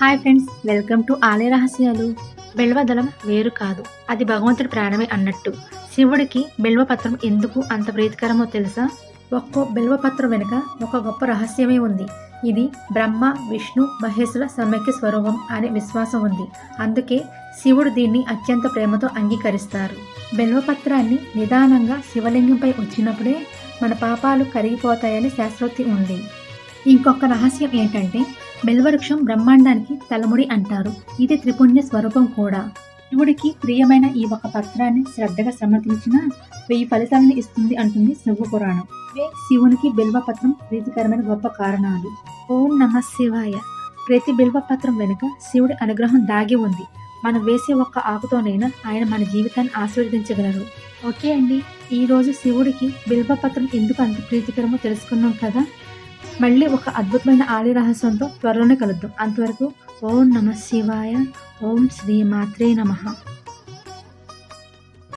Hi friends welcome to ఆలయ రహస్యాలు. బెల్వదళం వేరు కాదు అది భగవంతుడి ప్రాణమే అన్నట్టు. శివుడికి బెల్వపత్రం ఎందుకు అంత ప్రీతికరమో తెలుసా? ఒక్కో బెల్వపత్రం వెనుక ఒక గొప్ప రహస్యమే ఉంది. ఇది బ్రహ్మ విష్ణు మహేశ్వర సమైక్య స్వరూపం అనే విశ్వాసం ఉంది. అందుకే శివుడు దీన్ని అత్యంత ప్రేమతో అంగీకరిస్తారు. బెల్వపత్రాన్ని నిదానంగా శివలింగంపై వచ్చినప్పుడే మన పాపాలు కరిగిపోతాయని శాస్త్రోక్తి ఉంది. ఇంకొక రహస్యం ఏంటంటే బెల్వవృక్షం బ్రహ్మాండానికి తలముడి అంటారు. ఇది త్రిపుణ్య స్వరూపం కూడా. శివుడికి ప్రియమైన ఈ ఒక పత్రాన్ని శ్రద్ధగా సమర్పించిన వెయ్యి ఫలితాలను ఇస్తుంది అంటుంది శివ పురాణం. ఇవే శివునికి బిల్వపత్రం ప్రీతికరమైన గొప్ప కారణాలు. ఓం నమ శివాయ. ప్రతి బిల్వపత్రం వెనుక శివుడి అనుగ్రహం దాగి ఉంది. మనం వేసే ఒక్క ఆకుతోనైనా ఆయన మన జీవితాన్ని ఆశీర్వదించగలరు. ఓకే అండి ఈ రోజు శివుడికి బిల్వపత్రం ఎందుకు అంత ప్రీతికరమో తెలుసుకున్నాం కదా? మళ్ళీ ఒక అద్భుతమైన ఆలయ రహస్యంతో త్వరలోనే కలుద్దాం. అంతవరకు ఓం నమ శివాయ ఓం శ్రీ మాత్రే నమః.